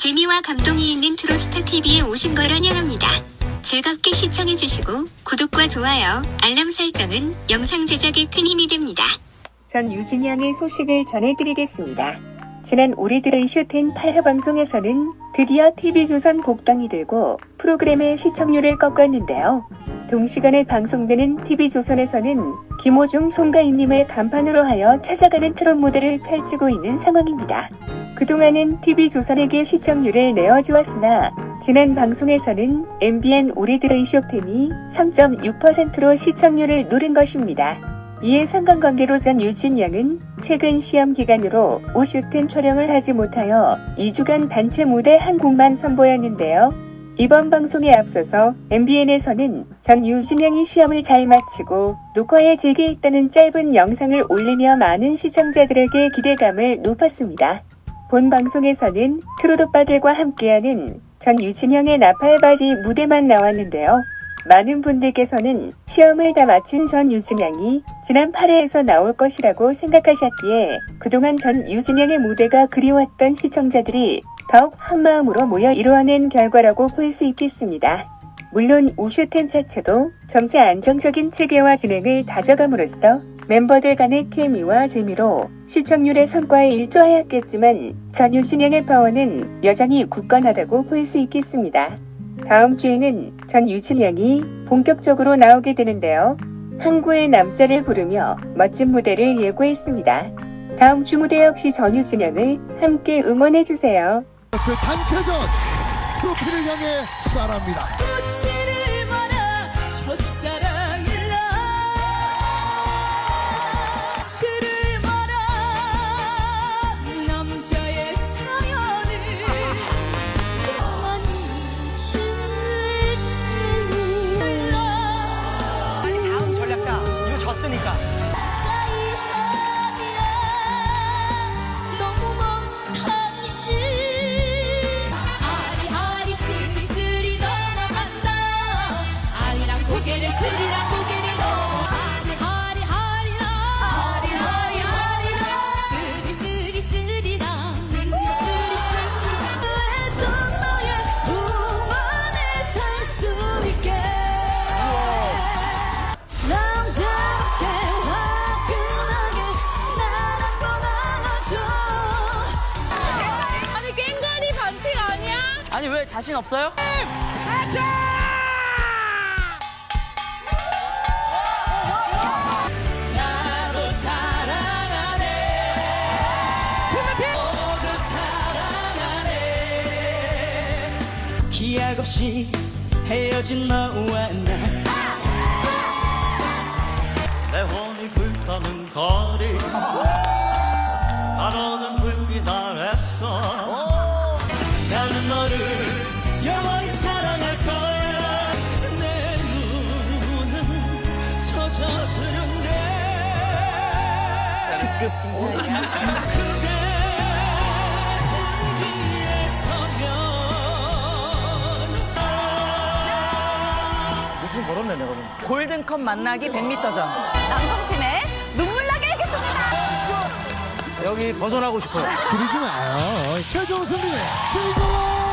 재미와 감동이 있는 트로스타 TV에 오신 걸 환영합니다. 즐겁게 시청해주시고 구독과 좋아요, 알람 설정은 영상 제작에 큰 힘이 됩니다. 전 유진양의 소식을 전해드리겠습니다. 지난 올해 들어 이슈텐 8화 방송에서는 드디어 TV조선 복당이 되고 프로그램의 시청률을 꺾었는데요. 동시간에 방송되는 TV조선에서는 김호중, 송가인님을 간판으로 하여 찾아가는 트롯 무대를 펼치고 있는 상황입니다. 그동안은 TV조선에게 시청률을 내어주었으나 지난 방송에서는 MBN 올해 들어 이쇼템이 3.6%로 시청률을 누른 것입니다. 이에 상관관계로 전 유진 양은 최근 시험 기간으로 오쇼텐 촬영을 하지 못하여 2주간 단체 무대 한 곡만 선보였는데요. 이번 방송에 앞서서 MBN에서는 전 유진양이 시험을 잘 마치고 녹화에 재개했다는 짧은 영상을 올리며 많은 시청자들에게 기대감을 높였습니다. 본 방송에서는 트로트 오빠들과 함께하는 전 유진영의 나팔바지 무대만 나왔는데요. 많은 분들께서는 시험을 다 마친 전 유진양이 지난 8회에서 나올 것이라고 생각하셨기에 그동안 전 유진양의 무대가 그리웠던 시청자들이 더욱 한마음으로 모여 이루어낸 결과라고 볼 수 있겠습니다. 물론 우슈텐 자체도 점차 안정적인 체계와 진행을 다져감으로써 멤버들 간의 케미와 재미로 시청률의 성과에 일조하였겠지만 전유진영의 파워는 여전히 굳건하다고 볼 수 있겠습니다. 다음 주에는 전유진영이 본격적으로 나오게 되는데요. 항구의 남자를 부르며 멋진 무대를 예고했습니다. 다음 주 무대 역시 전유진영을 함께 응원해주세요. 그 단체전 트로피를 향해 쏴랍니다. 고개를 스리랑 고개를 넘어 하리 하리 하리라. 하리 하리 하리라. 스리 스리 스리랑 스리 스리 스리. 했던 너의 꿈안에 살 수 있게. 남자답게 화끈하게 날 한번 안아줘. 아니 꽹과리 반칙 아니야? 아니 왜 자신 없어요? 나도 기약 없이 헤어진 너와 나. 내 혼이 불타는 거리. 바로는 불빛 아랬어. 나는 너를 영원히 사랑할 거야. 내 눈은 젖어드는데. 그대 서면 골든컵 만나기 100m전 남성팀의 눈물나게 하겠습니다. 여기 벗어나고 싶어요 그러지 마요. 최종 승리의 주인공